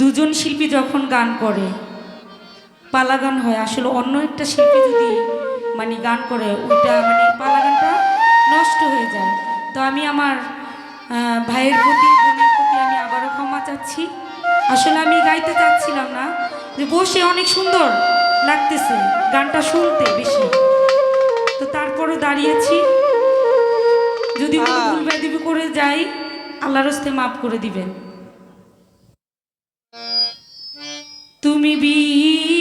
দুজন শিল্পী যখন গান করে পালা গান হয় আসলে অন্য একটা শিল্পী যদি মানে গান করে ওইটা মানে পালা গানটা নষ্ট হয়ে যায়। তো আমি আমার ভাইয়ের প্রতি বোনের প্রতি আমি আবারও ক্ষমা চাচ্ছি। আসলে আমি গাইতে চাচ্ছিলাম না যে বসে অনেক সুন্দর লাগতেছে গানটা শুনতে বেশি। তো তারপরে দাঁড়িয়েছি যদি কোনো ভুল ব্যাধি করে যাই আল্লাহর হস্তে মাফ করে দিবেন। তুমি বিনে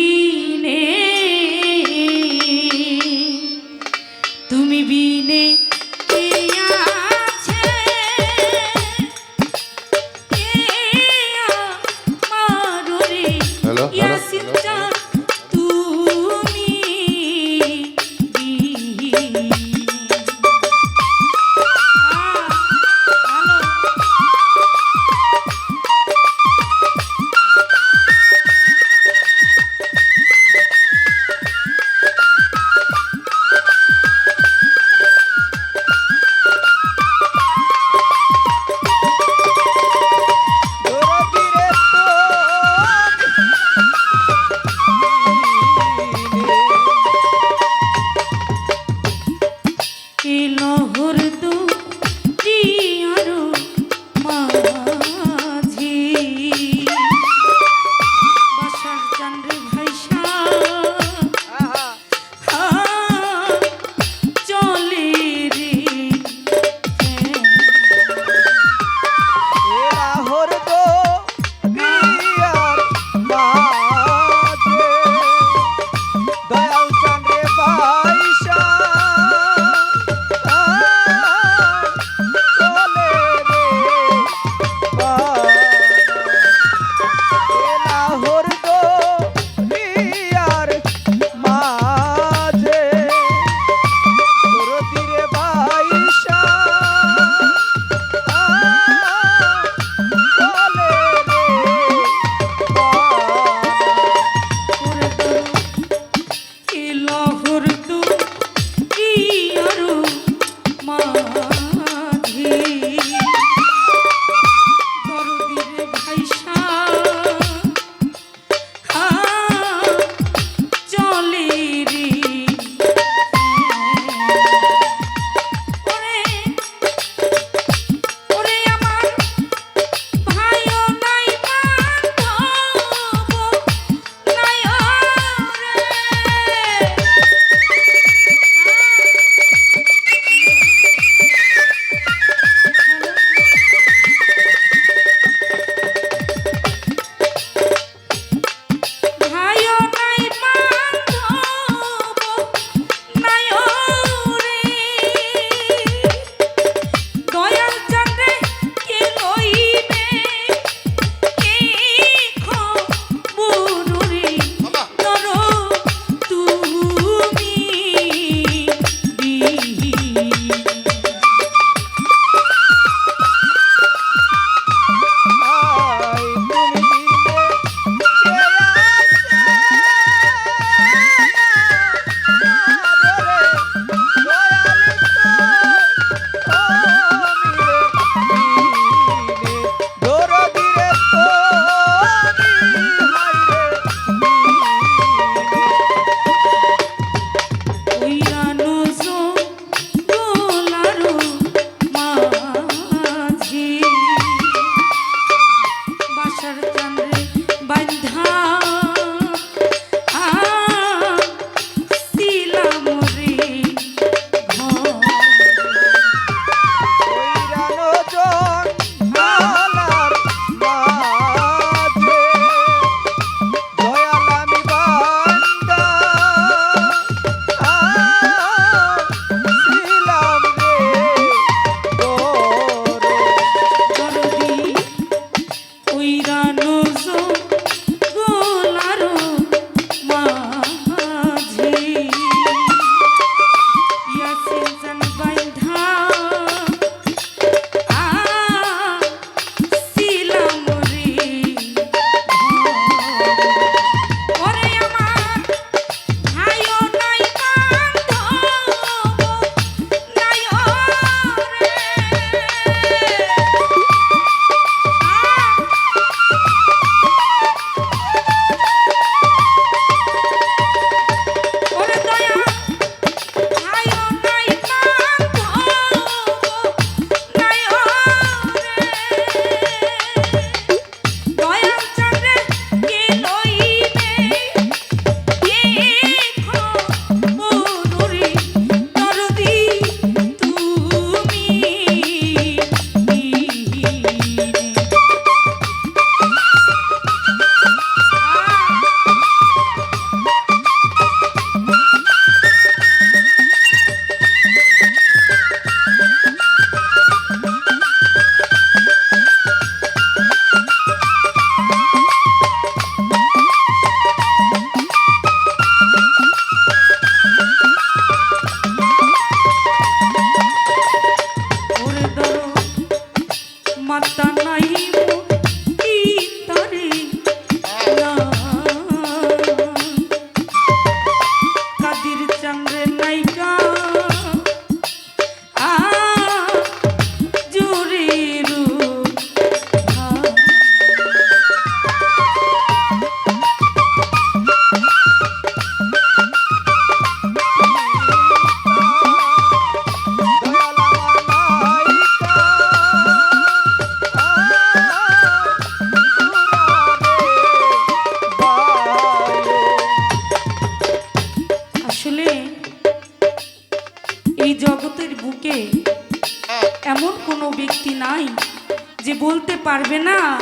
বলতে পারবে না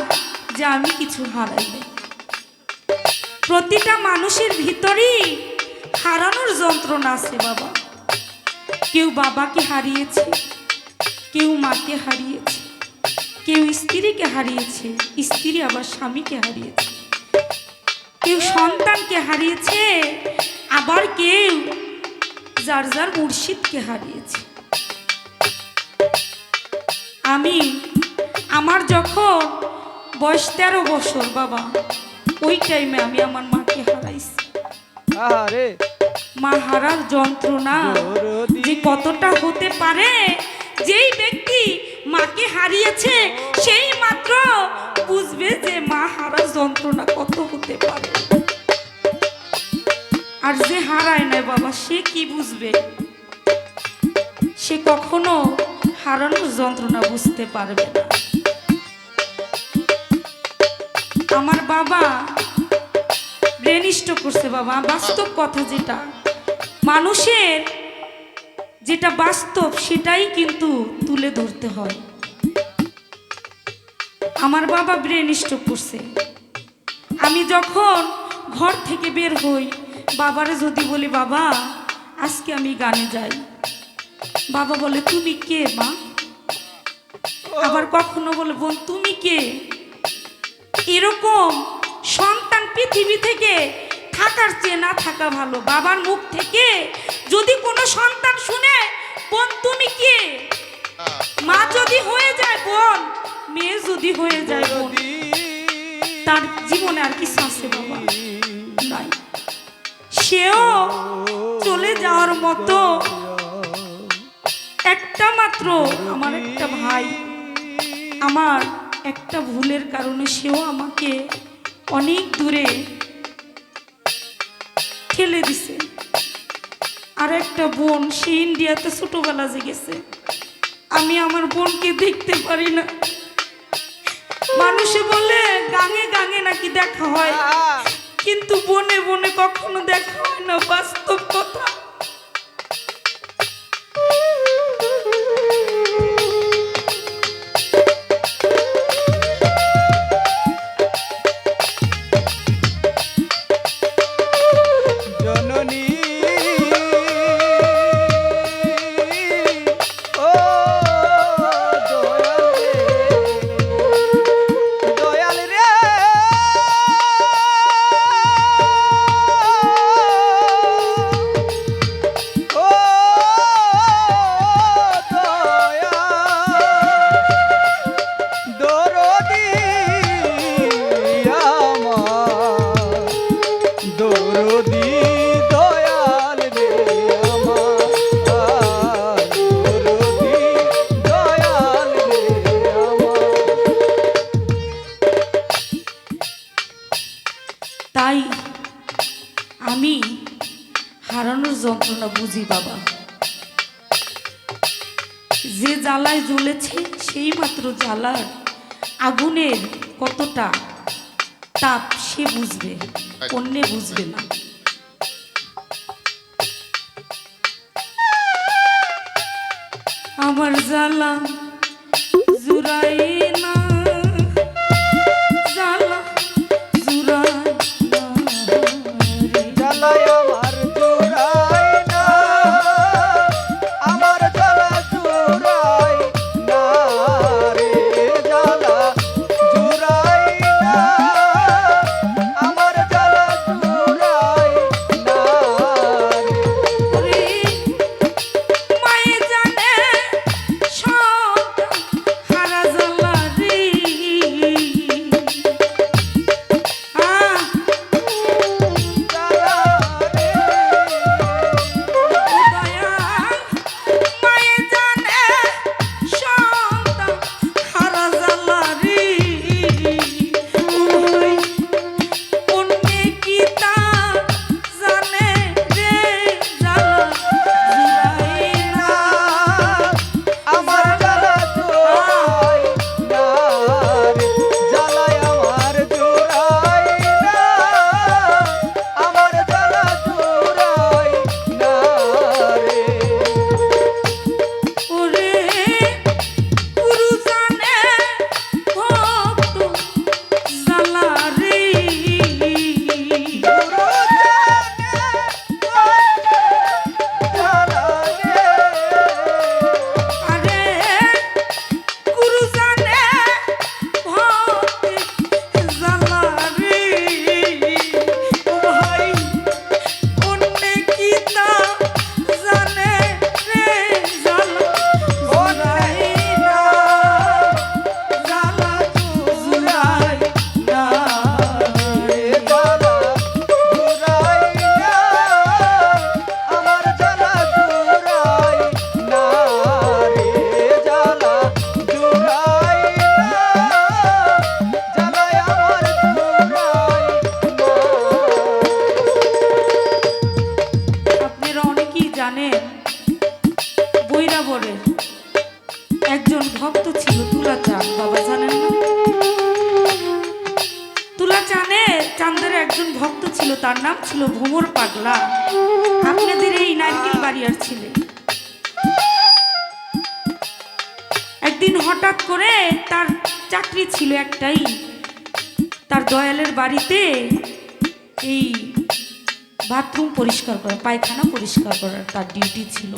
যে আমি কিছু হারাইনি। প্রতিটা মানুষের ভিতরেই হারানোর যন্ত্রণা আছে বাবা। কেউ বাবাকে হারিয়েছে, কেউ মাকে হারিয়েছে, কেউ স্ত্রীকে হারিয়েছে, স্ত্রী আবার স্বামীকে হারিয়েছে। কেউ সন্তানকে হারিয়েছে, আবার কেউ যার যার মুর্শিদকে হারিয়েছে। আমি আমার যখন বয়স তেরো বছর বাবা ওই টাইমে আমি আমার মাকে হারাইছি। মা হারার যন্ত্রণা যে কতটা হতে পারে যেই ব্যক্তি মাকে হারিয়েছে সেই মাত্র বুঝবে যে মা হারার যন্ত্রণা কত হতে পারে। আর যে হারায় না বাবা সে কি বুঝবে? সে কখনো হারানোর যন্ত্রণা বুঝতে পারবে না। আমার বাবা ব্রেন স্ট্রোক করছে বাবা, বাস্তব কথা যেটা। মানুষের যেটা বাস্তব সেটাই কিন্তু তুলে ধরতে হয়। আমার বাবা ব্রেন করছে। আমি যখন ঘর থেকে বের হই, বাবারে যদি বলি, বাবা, আজকে আমি গানে যাই। বাবা বলে তুমি কে মা? আবার কখনো বলে বোন তুমি কে? এরকম সন্তান পৃথিবী থেকে থাকার চেয়ে না থাকা ভালো। বাবার মুখ থেকে যদি কোনো সন্তান শুনে বোন তুমি কে? মা যদি হয়ে যায় বোন মেয়ে যদি হয়ে যায় বোন তার জীবনে আর কিছু আছে বাবা? নাই। সেও চলে যাওয়ার মতো একটা মাত্র, আমার একটা ভাই। আমার একটা ভুলের কারণে সেও আমাকে অনেক দূরে ঠেলে দিছে। আর একটা বোন, সে ইন্ডিয়াতে ছোটবেলা জেগেছে। আমি আমার বোনকে দেখতে পারি না। মানুষে বলে, গাঙে গাঙে নাকি দেখা হয়। কিন্তু বনে বনে কখনো দেখা হয় না, বাস্তব কথা। জ্বালার আগুনের কতটা তাপ সে বুঝবে অন্যে বুঝবে না। আমার জ্বালা জুড়াই ছিল ভোমর পাগলা। আপনাদের এই নারকেল বাড়িয়ার ছেলে। একদিন হঠাৎ করে তার চাকরি ছিল একটাই। তার দয়ালের বাড়িতে এই বাথরুম পরিষ্কার করা পায়খানা পরিষ্কার করার তার ডিউটি ছিল।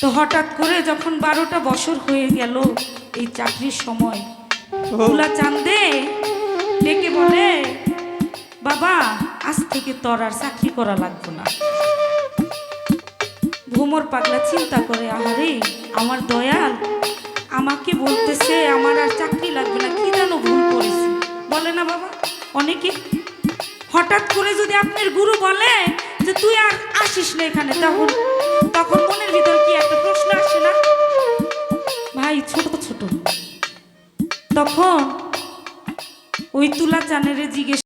তো হঠাৎ করে যখন বারোটা বছর হয়ে গেল এই চাকরির সময় চান্দে ডেকে বলে বাবা আজ থেকে তোর আর চাকরি করা লাগবে না। ভ্রমর পাগলা চিন্তা করে আহারে আমার দয়াল, আমাকে বলতেছে আমার আর চাকরি লাগবে না, কি যেন ভুল করেছি। বলে না বাবা, অনেকে। হঠাৎ করে যদি আপনার গুরু বলে যে তুই আর আসিস না এখানে, তখন তখন মনের ভিতর কি একটা প্রশ্ন আসে না? ভাই, ছোট ছোট। তখন ওই তুলা চানেরে জিজ্ঞেস